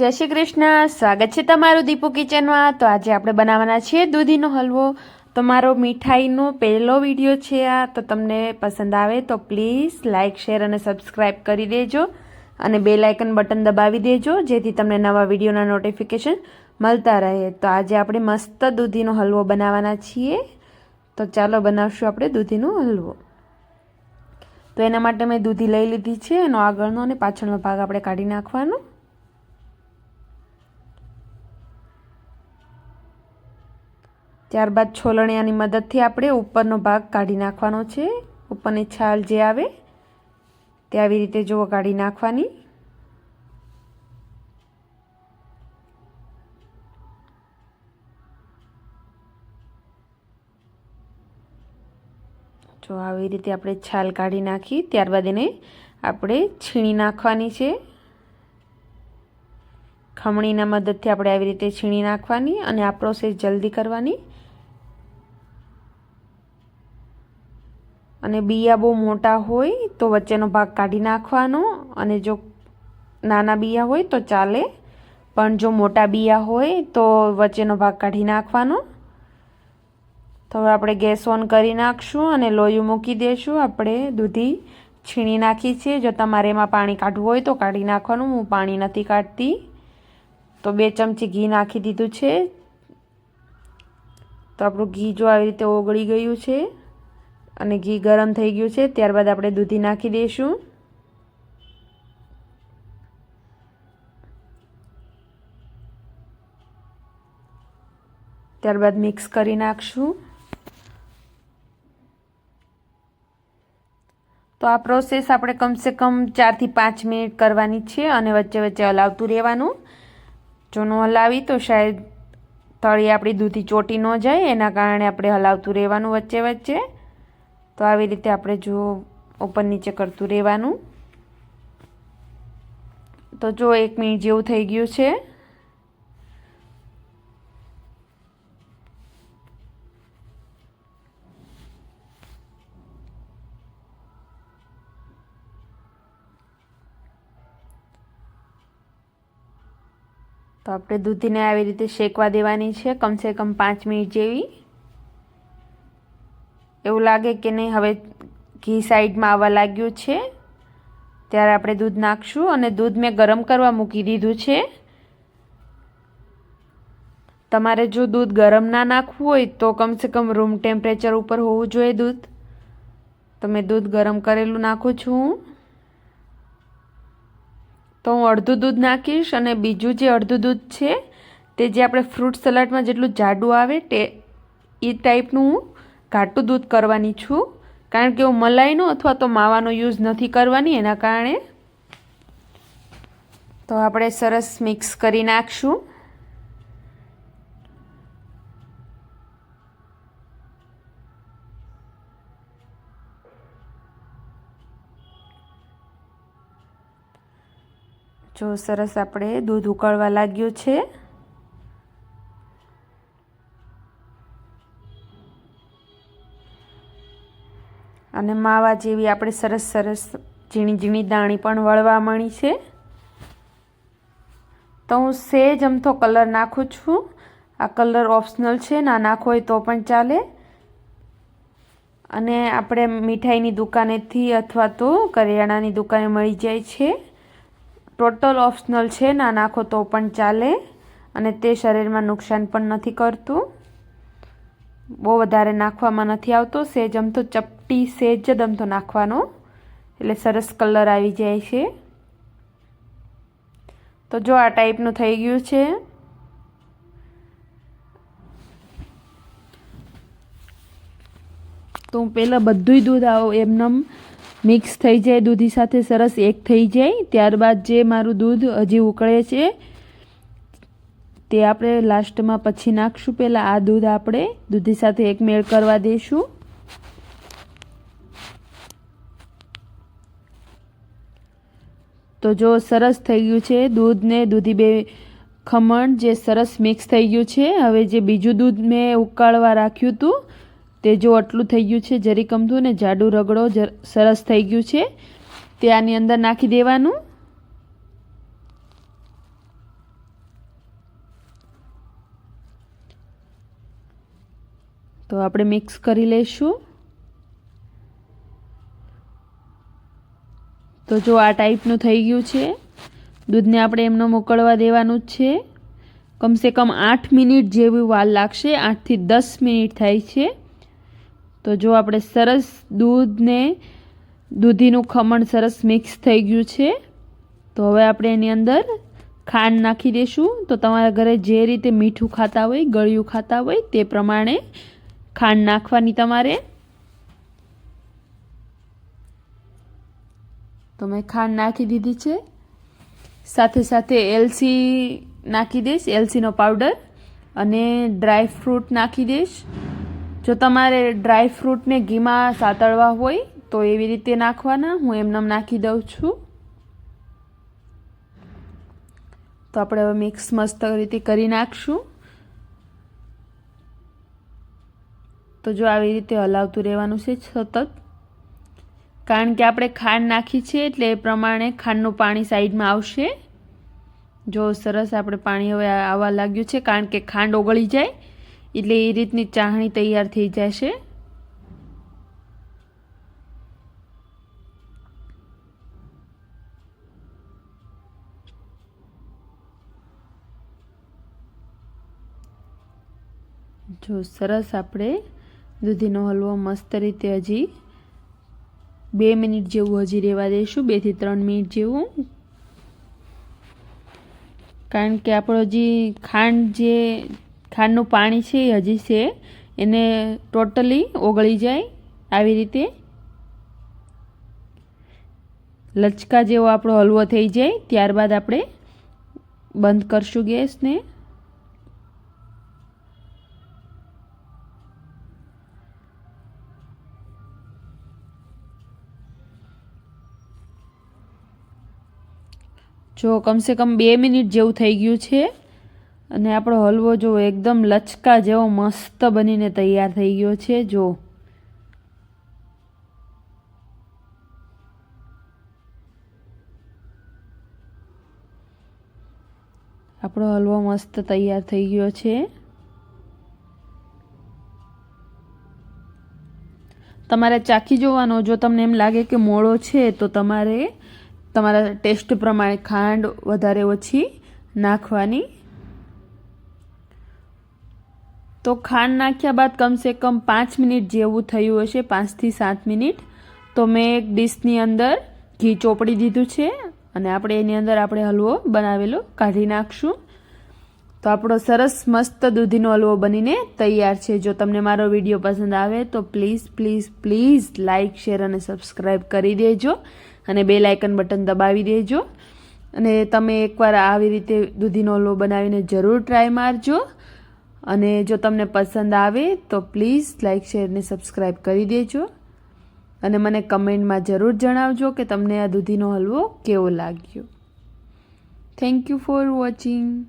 જય શ્રી કૃષ્ણ. સ્વાગત છે તમારું દીપુ કિચનમાં. તો આજે આપણે બનાવવાના છીએ દૂધીનો હલવો. તો મારો મીઠાઈનો પહેલો વીડિયો છે આ. તો તમને પસંદ આવે તો પ્લીઝ લાઇક શેર અને સબસ્ક્રાઈબ કરી દેજો. અને બે લાઇકન બટન દબાવી દેજો, જેથી તમને નવા વિડીયોના નોટિફિકેશન મળતા રહે. તો આજે આપણે મસ્ત દૂધીનો હલવો બનાવવાના છીએ. તો ચાલો બનાવશું આપણે દૂધીનો હલવો. તો એના માટે મેં દૂધી લઈ લીધી છે. એનો આગળનો અને પાછળનો ભાગ આપણે કાઢી નાખવાનો. ત્યારબાદ છોલણિયાની મદદથી આપણે ઉપરનો ભાગ કાઢી નાખવાનો છે. ઉપરની છાલ જે આવે, તે આવી રીતે જુઓ કાઢી નાખવાની. જો આવી રીતે આપણે છાલ કાઢી નાખી, ત્યારબાદ એને આપણે છીણી નાખવાની છે. ખમણીના મદદથી આપણે આવી રીતે છીણી નાખવાની અને આ પ્રોસેસ જલ્દી કરવાની. અને બિયા બહુ મોટા હોય તો વચ્ચેનો ભાગ કાઢી નાખવાનો અને જો નાના બિયા હોય તો ચાલે. પણ જો મોટા બિયા હોય તો વચ્ચેનો ભાગ કાઢી નાખવાનો. તો હવે આપણે ગેસ ઓન કરી નાખશું અને લોયું મૂકી દઈશું આપણે દૂધી છીણી નાખી છે. જો તમારે એમાં પાણી કાઢવું હોય તો કાઢી નાખવાનું. હું પાણી નથી કાઢતી. તો બે ચમચી ઘી નાખી દીધું છે. તો આપણું ઘી જો આવી રીતે ઓગળી ગયું છે. અને ઘી ગરમ થઈ ગયું છે, ત્યારબાદ આપણે દૂધી નાખી દઈશું. ત્યારબાદ મિક્સ કરી નાખશું. તો આ પ્રોસેસ આપણે કમસે કમ ચારથી પાંચ મિનિટ કરવાની છે અને વચ્ચે વચ્ચે હલાવતું રહેવાનું. જો ન હલાવી તો શાયદ તળી આપણી દૂધી ચોટી ન જાય, એના કારણે આપણે હલાવતું રહેવાનું વચ્ચે વચ્ચે. તો આવી રીતે આપણે જો ઉપર નીચે કરતું રહેવાનું. તો જો એક મિનિટ જેવું થઈ ગયું છે. તો આપણે દૂધીને આવી રીતે શેકવા દેવાની છે, કમસે કમ પાંચ મિનિટ જેવી. એવું લાગે કે નહીં, હવે ઘી સાઈડમાં આવવા લાગ્યું છે. ત્યારે આપણે દૂધ નાખશું અને દૂધ મેં ગરમ કરવા મૂકી દીધું છે. તમારે જો દૂધ ગરમ ના નાખવું હોય તો કમસે કમ રૂમ ટેમ્પરેચર ઉપર હોવું જોઈએ દૂધ. તો મેં દૂધ ગરમ કરેલું નાખું છું. તો હું અડધું દૂધ નાખીશ અને બીજું જે અડધું દૂધ છે, તે જે આપણે ફ્રૂટ સલાડમાં જેટલું જાડું આવે તે એ ટાઈપનું હું ઘાટું દૂધ કરવાની છું. કારણ કે હું મલાઈનો અથવા તો માવાનો યુઝ નથી કરવાની, એના કારણે તો આપણે સરસ મિક્સ કરી નાખશું. જો સરસ આપણે દૂધ ઉકળવા લાગ્યું છે. અને માવા જેવી આપણે સરસ સરસ ઝીણી ઝીણી દાણી પણ વળવા મળી છે. તો હું સેજ અમથો કલર નાખું છું. આ કલર ઓપ્શનલ છે ના નાખો હોય તો પણ ચાલે. અને આપણે મીઠાઈની દુકાનેથી અથવા તો કરિયાણાની દુકાને મળી જાય છે. ટોટલ ઓપ્શનલ છે ના નાખો તો પણ ચાલે. અને તે શરીરમાં નુકસાન પણ નથી કરતું. બહુ વધારે નાખવામાં નથી આવતો. સેજ આમ તો ચપટી સેજ જ અમથો નાખવાનો. એટલે સરસ કલર આવી જાય છે. તો જો આ ટાઈપનું થઈ ગયું છે. તો હું પહેલાં બધુંય દૂધ આવો એમનેમ મિક્સ થઈ જાય, દૂધી સાથે સરસ એક થઈ જાય. ત્યારબાદ જે મારું દૂધ હજી ઉકળે છે તે આપણે લાસ્ટમાં પછી નાખશું. પહેલાં આ દૂધ આપણે દૂધી સાથે એક મેળ કરવા દઈશું તો જો સરસ થઈ ગયું છે દૂધને, દૂધી બે ખમણ જે સરસ મિક્સ થઈ ગયું છે. હવે જે બીજું દૂધ મેં ઉકાળવા રાખ્યું હતું, તે જો આટલું થઈ ગયું છે જરીકમતું ને જાડું રગડો સરસ થઈ ગયું છે. તે આની અંદર નાખી દેવાનું. તો આપણે મિક્સ કરી લઈશું. તો જો આ ટાઈપનું થઈ ગયું છે. દૂધને આપણે એમનો મોકળવા દેવાનું જ છે. કમસે કમ આઠ મિનિટ જેવી વાર લાગશે, આઠથી દસ મિનિટ થાય છે. તો જો આપણે સરસ દૂધને, દૂધીનું ખમણ સરસ મિક્સ થઈ ગયું છે. તો હવે આપણે એની અંદર ખાંડ નાખી દઈશું તો તમારા ઘરે જે રીતે મીઠું ખાતા હોય, ગળ્યું ખાતા હોય, તે પ્રમાણે ખાંડ નાખવાની તમારે? તો મેં ખાંડ નાખી દીધી છે. સાથે સાથે એલસી નાખી દઈશ, એલસીનો પાવડર, અને ડ્રાય ફ્રૂટ નાખી દઈશ. જો તમારે ડ્રાય ફ્રૂટને ઘીમાં સાતળવા હોય, તો એવી રીતે નાખવાના. હું એમનેમ નાખી દઉં છું. તો આપણે હવે મિક્સ મસ્ત રીતે કરી નાખશું. તો જો આવી રીતે હલાવતું રહેવાનું છે સતત. કારણ કે આપણે ખાંડ નાખી છે એટલે એ પ્રમાણે ખાંડનું પાણી સાઈડમાં આવશે. જો સરસ આપણે પાણી હવે આવવા લાગ્યું છે કારણ કે ખાંડ ઓગળી જાય એટલે એ રીતની ચાહણી તૈયાર થઈ જશે. જો સરસ આપણે દૂધીનો હલવો મસ્ત રીતે હજી બે મિનિટ જેવું હજી રહેવા દઈશું બેથી ત્રણ મિનિટ જેવું. કારણ કે આપણો જે ખાંડ જે ખાંડનું પાણી છે એ હજી છે, એને ટોટલી ઓગળી જાય આવી રીતે. લચકા જેવો આપણો હલવો થઈ જાય, ત્યારબાદ આપણે બંધ કરશું ગેસને. જો કમસે કમ બે મિનિટ જેવું થઈ ગયું છે અને આપણો હલવો જો એકદમ લચકા જેવો મસ્ત બનીને તૈયાર થઈ ગયો છે, જો. આપણો હલવો મસ્ત તૈયાર થઈ ગયો છે. તમારે ચાખી જોવાનો, જો તમને એમ લાગે કે મોળો છે, તો તમારે તમારા ટેસ્ટ પ્રમાણે ખાંડ વધારે ઓછી નાખવાની. તો ખાંડ નાખ્યા બાદ કમસે કમ પાંચ મિનિટ જેવું થયું હશે પાંચથી સાત મિનિટ. તો મેં એક ડીશની અંદર ઘી ચોપડી દીધું છે અને આપણે એની અંદર આપણે હલવો બનાવેલો કાઢી નાખશું. તો આપણો સરસ મસ્ત દૂધીનો હલવો બનીને તૈયાર છે. જો તમને મારો વીડિયો પસંદ આવે તો please please please like share અને સબસ્ક્રાઈબ કરી દેજો. અને બે લાયકન બટન દબાવી દેજો. અને તમે એકવાર આવી રીતે દૂધીનો હલવો બનાવીને જરૂર ટ્રાય મારજો. અને જો તમને પસંદ આવે તો પ્લીઝ લાઇક શેર અને સબસ્ક્રાઈબ કરી દેજો. અને મને કમેન્ટમાં જરૂર જણાવજો કે તમને આ દૂધીનો હલવો કેવો લાગ્યો. Thank you for watching